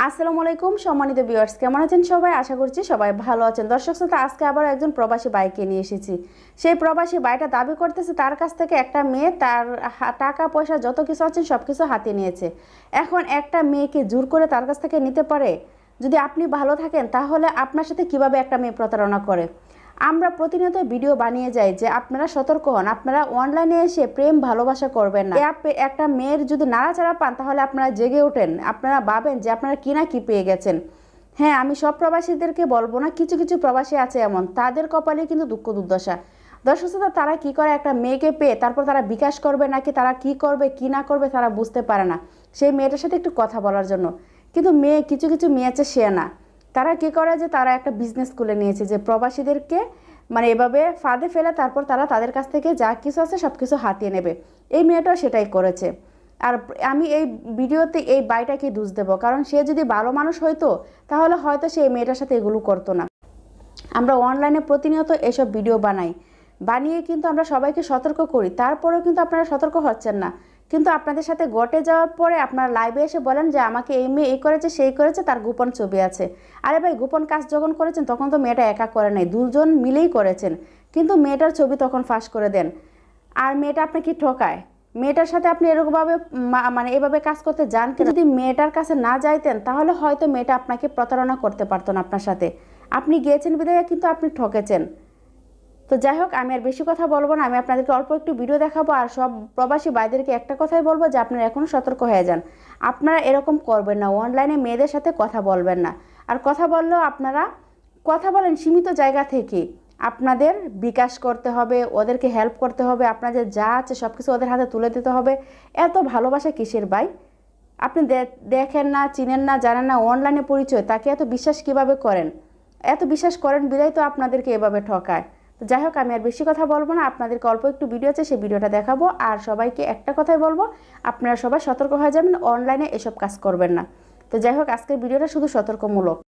আসসালামু আলাইকুম, সম্মানিত ভিউয়ার্স কেমন আছেন সবাই? আশা করছি সবাই ভালো আছেন। দর্শক শ্রোতা, আজকে আবার একজন প্রবাসী বাইকে নিয়ে এসেছি। সেই প্রবাসী বাইটা দাবি করতেছে, তার কাছ থেকে একটা মেয়ে, তার টাকা, পয়সা যত কিছু আছেন সব কিছু হাতে নিয়েছে। এখন একটা মেয়েকে জোর করে তার কাছ থেকে নিতে পারে? যদি আপনি ভালো থাকেন, তাহলে আপনার সাথে কীভাবে একটা মেয়ে প্রতারণা করে? আমরা প্রতিনিয়ত ভিডিও বানিয়ে যাই যে আপনারা সতর্ক হন, আপনারা অনলাইনে এসে প্রেম, ভালোবাসা করবেন না। অ্যাপ- একটা মেয়ের যদি নাড়াচাড়া পান, তাহলে আপনারা জেগে ওঠেন। আপনারা ভাবেন যে আপনারা কি না কি পেয়ে গেছেন। হ্যাঁ আমি সব প্রবাসীদেরকে বলব না, কিছু কিছু প্রবাসী আছে এমন। তাদের কপালে কিন্তু দুঃখ, দুর্দশা। দর্শক শ্রোতা তারা কি করে একটা মেয়েকে পেয়ে, তারপর তারা বিকাশ করবে নাকি, তারা কি করবে, কি না করবে, তারা বুঝতে পারে না। সেই মেয়েটার সাথে একটু কথা বলার জন্য। কিন্তু মেয়ে কিছু কিছু মেয়ে আছে, সে না। তারা কি করে যে তারা একটা বিজনেস খুলে নিয়েছে যে প্রবাসীদেরকে মানে এভাবে ফাঁদে ফেলে তারপর তারা তাদের কাছ থেকে যা কিছু আছে সব কিছু হাতিয়ে নেবে। এই মেয়েটাও সেটাই করেছে। আর আমি এই ভিডিওতে এই বাইটাকে দোষ দেবো, কারণ সে যদি ভালো মানুষ হইতো, তাহলে হয়তো সে এই মেয়েটার সাথে এগুলো করতো না। আমরা অনলাইনে প্রতিনিয়ত এসব ভিডিও বানাই। বানিয়ে কিন্তু আমরা সবাইকে সতর্ক করি। তারপরেও কিন্তু আপনারা সতর্ক হচ্ছেন না। কিন্তু আপনাদের সাথে ঘটে যাওয়ার পরে আপনারা লাইভে এসে বলেন যে, আমাকে এই মেয়ে এই করেছে সেই করেছে, তার গোপন ছবি আছে। আরে ভাই, গোপন কাজ যখন করেছেন, তখন তো মেয়েটা একা করে নাই, দুজন মিলেই করেছেন। কিন্তু মেয়েটার ছবি তখন ফাঁস করে দেন। আর মেয়েটা আপনাকে ঠকায়। মেয়েটার সাথে আপনি এরকমভাবে মানে এভাবে কাজ করতে যান যদি মেয়েটার কাছে না যাইতেন, তাহলে হয়তো মেয়েটা আপনাকে প্রতারণা করতে পারতো না আপনার সাথে। আপনি গিয়েছেন বিদায় কিন্তু আপনি ঠকেছেন। তো যাই হোক, আমি আর বেশি কথা বলব না। আমি আপনাদেরকে অল্প একটু ভিডিও দেখাবো আর সব প্রবাসী ভাইদেরকে একটা কথাই বলব যে, আপনারা এখনও সতর্ক হয়ে যান। আপনারা এরকম করবেন না অনলাইনে মেয়েদের সাথে কথা বলবেন না। আর কথা বললেও আপনারা, কথা বলেন সীমিত জায়গা থেকে। আপনাদের বিকাশ করতে হবে, ওদেরকে হেল্প করতে হবে, আপনাদের যা আছে সব কিছু ওদের হাতে তুলে দিতে হবে। এত ভালোবাসা কিসের ভাই? আপনি দেখেন না, চিনেন না, জানেন না অনলাইনে পরিচয়, তাকে এত বিশ্বাস কীভাবে করেন? এত বিশ্বাস করেন, বিদায় তো আপনাদেরকে এভাবে ঠকায়। তো যাই হোক, আমি আর বেশি কথা বলব না। আপনাদেরকে অল্প একটু ভিডিও আছে, সেই ভিডিওটা দেখাবো। আর সবাইকে একটা কথাই বলব, আপনারা সবাই সতর্ক হয়ে যাবেন অনলাইনে এসব কাজ করবেন না। তো যাই হোক, আজকের ভিডিওটা শুধু সতর্কমূলক।